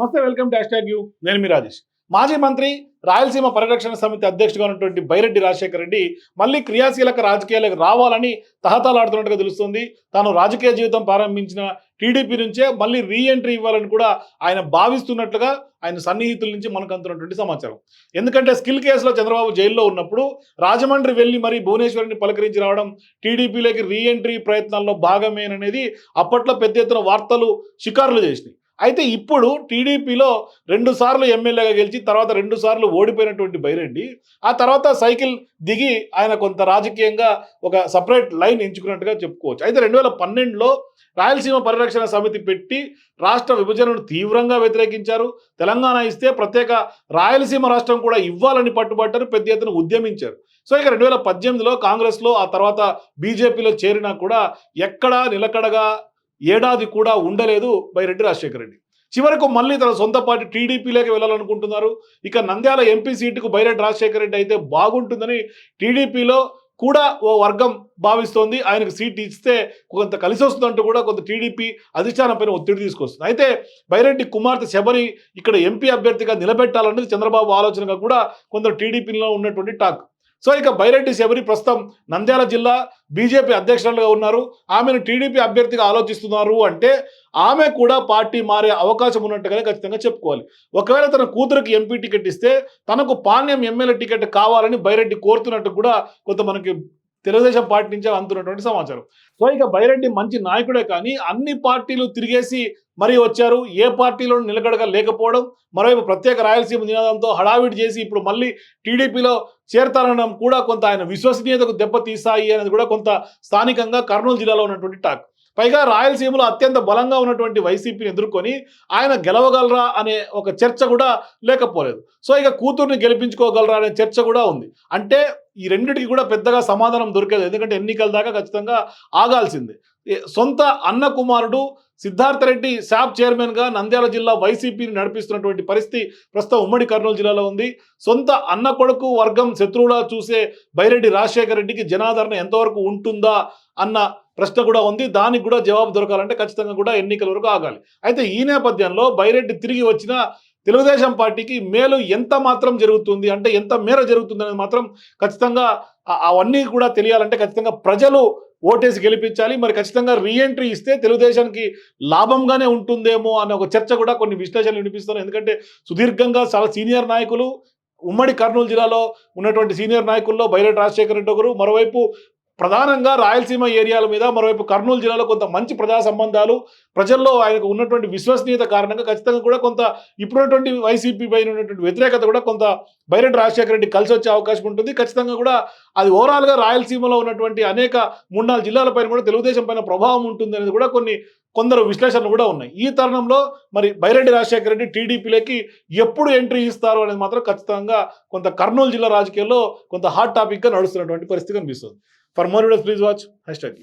నమస్తే welcome dash hashtag you. నేను మీ రాజేష్. మాజీ మంత్రి రాయలసీమ పరిరక్షణ సమితి అధ్యక్షుడిగా ఉన్నటువంటి బైరెడ్డి రాజశేఖర రెడ్డి మళ్ళీ క్రియాశీలక రాజకీయాలకు రావాలని తహతలాడుతున్నట్టుగా తెలుస్తుంది. తాను రాజకీయ జీవితం ప్రారంభించిన టీడీపీ నుంచే మళ్ళీ రీ ఎంట్రీ ఇవ్వాలని కూడా ఆయన భావిస్తున్నట్లుగా ఆయన సన్నిహితుల నుంచి మనకు అందుతున్నటువంటి సమాచారం. ఎందుకంటే స్కిల్ కేసులో చంద్రబాబు జైల్లో ఉన్నప్పుడు రాజమండ్రి వెళ్ళి మరి భువనేశ్వరిని పలకరించి రావడం టీడీపీలోకి రీ ఎంట్రీ ప్రయత్నాల్లో భాగమేననేది అప్పట్లో పెద్ద ఎత్తున వార్తలు షికారులు చేసినాయి. అయితే ఇప్పుడు టీడీపీలో రెండు సార్లు ఎమ్మెల్యేగా గెలిచి తర్వాత రెండు సార్లు ఓడిపోయినటువంటి బైరెడ్డి ఆ తర్వాత సైకిల్ దిగి ఆయన కొంత రాజకీయంగా ఒక సపరేట్ లైన్ ఎంచుకున్నట్టుగా చెప్పుకోవచ్చు. అయితే రెండు వేల పన్నెండులో రాయలసీమ పరిరక్షణ సమితి పెట్టి రాష్ట్ర విభజనను తీవ్రంగా వ్యతిరేకించారు. తెలంగాణ ఇస్తే ప్రత్యేక రాయలసీమ రాష్ట్రం కూడా ఇవ్వాలని పట్టుబట్టారు పెద్ద ఎత్తున ఉద్యమించారు. సో ఇక రెండు వేల పద్దెనిమిదిలో కాంగ్రెస్లో ఆ తర్వాత బీజేపీలో చేరినా కూడా ఎక్కడా నిలకడగా ఏడాది కూడా ఉండలేదు బైరెడ్డి రాజశేఖర రెడ్డి. చివరకు మళ్ళీ తన సొంత పార్టీ టీడీపీలోకి వెళ్ళాలనుకుంటున్నారు. ఇక నంద్యాల ఎంపీ సీటుకు బైరెడ్డి రాజశేఖర రెడ్డి అయితే బాగుంటుందని టీడీపీలో కూడా ఓ వర్గం భావిస్తోంది. ఆయనకు సీట్ ఇస్తే కొంత కలిసి వస్తుందంటూ కూడా కొంత టీడీపీ అధిష్టానం పైన ఒత్తిడి తీసుకొస్తుంది. అయితే బైరెడ్డి కుమార్తె శబరి ఇక్కడ ఎంపీ అభ్యర్థిగా నిలబెట్టాలన్నది చంద్రబాబు ఆలోచనగా కూడా కొంత టీడీపీలో ఉన్నటువంటి టాక్. సో ఇక బైరెడ్డి శబరి ప్రస్తుతం నంద్యాల జిల్లా బీజేపీ అధ్యక్షురాలుగా ఉన్నారు. ఆమెను టీడీపీ అభ్యర్థిగా ఆలోచిస్తున్నారు అంటే ఆమె కూడా పార్టీ మారే అవకాశం ఉన్నట్టుగానే ఖచ్చితంగా చెప్పుకోవాలి. ఒకవేళ తన కూతురికి ఎంపీ టికెట్ ఇస్తే తనకు పాణ్యం ఎమ్మెల్యే టికెట్ కావాలని బైరెడ్డి కోరుతున్నట్టు కూడా కొంత మనకి తెలుగుదేశం పార్టీ నుంచే అందుతున్నటువంటి సమాచారం. సో ఇక బైరెడ్డి మంచి నాయకుడే కానీ అన్ని పార్టీలు తిరిగేసి మరీ వచ్చారు. ఏ పార్టీలో నిలకడగా లేకపోవడం మరోవైపు ప్రత్యేక రాయలసీమ నినాదంతో హడావిడి చేసి ఇప్పుడు మళ్ళీ టీడీపీలో చేరతారనడం కూడా కొంత ఆయన విశ్వసనీయతకు దెబ్బతీస్తాయి అనేది కూడా కొంత స్థానికంగా కర్నూలు జిల్లాలో ఉన్నటువంటి టాక్. పైగా రాయలసీమలో అత్యంత బలంగా ఉన్నటువంటి వైసీపీని ఎదుర్కొని ఆయన గెలవగలరా అనే ఒక చర్చ కూడా లేకపోలేదు. సో ఇక కూతుర్ని గెలిపించుకోగలరా అనే చర్చ కూడా ఉంది. అంటే ఈ రెండింటికి కూడా పెద్దగా సమాధానం దొరికేది ఎందుకంటే ఎన్నికల దాకా ఖచ్చితంగా ఆగాల్సిందే. సొంత అన్న కుమారుడు సిద్ధార్థ రెడ్డి శాప్ చైర్మన్గా నంద్యాల జిల్లా వైసీపీని నడిపిస్తున్నటువంటి పరిస్థితి ప్రస్తుతం ఉమ్మడి కర్నూలు జిల్లాలో ఉంది. సొంత అన్న కొడుకు వర్గం శత్రువులా చూసే బైరెడ్డి రాజశేఖర రెడ్డికి జనాదరణ ఎంతవరకు ఉంటుందా అన్న ప్రశ్న కూడా ఉంది. దానికి కూడా జవాబు దొరకాలంటే ఖచ్చితంగా కూడా ఎన్నికల వరకు ఆగాలి. అయితే ఈ నేపథ్యంలో బైరెడ్డి తిరిగి వచ్చిన తెలుగుదేశం పార్టీకి మేలు ఎంత మాత్రం జరుగుతుంది? అంటే ఎంత మేర జరుగుతుంది అనేది మాత్రం ఖచ్చితంగా అవన్నీ కూడా తెలియాలంటే ఖచ్చితంగా ప్రజలు ఓటేసి గెలిపించాలి. మరి ఖచ్చితంగా రీఎంట్రీ ఇస్తే తెలుగుదేశానికి లాభంగానే ఉంటుందేమో అనే ఒక చర్చ కూడా కొన్ని విశ్లేషణలు వినిపిస్తున్నాయి. ఎందుకంటే సుదీర్ఘంగా చాలా సీనియర్ నాయకులు ఉమ్మడి కర్నూలు జిల్లాలో ఉన్నటువంటి సీనియర్ నాయకుల్లో బైరెడ్డి రాజశేఖర రెడ్డి ఒకరు. మరోవైపు ప్రధానంగా రాయలసీమ ఏరియాల మీద మరోవైపు కర్నూలు జిల్లాలో కొంత మంచి ప్రజా సంబంధాలు ప్రజల్లో ఆయనకు ఉన్నటువంటి విశ్వసనీయత కారణంగా ఖచ్చితంగా కూడా కొంత ఇప్పుడున్నటువంటి వైసీపీ పైన ఉన్నటువంటి వ్యతిరేకత కూడా కొంత బైరెడ్డి రాజశేఖర రెడ్డి కలిసి వచ్చే అవకాశం ఉంటుంది. ఖచ్చితంగా కూడా అది ఓవరాల్గా రాయలసీమలో ఉన్నటువంటి అనేక మూడు నాలుగు జిల్లాలపైన కూడా తెలుగుదేశం పైన ప్రభావం ఉంటుంది అనేది కూడా కొన్ని కొందరు విశ్లేషణలు కూడా ఉన్నాయి. ఈ తరుణంలో మరి బైరెడ్డి రాజశేఖర రెడ్డి టీడీపీలోకి ఎప్పుడు ఎంట్రీ ఇస్తారు అనేది మాత్రం ఖచ్చితంగా కొంత కర్నూలు జిల్లా రాజకీయాల్లో కొంత హాట్ టాపిక్గా నడుస్తున్నటువంటి పరిస్థితి కనిపిస్తుంది. For more videos please watch hashtag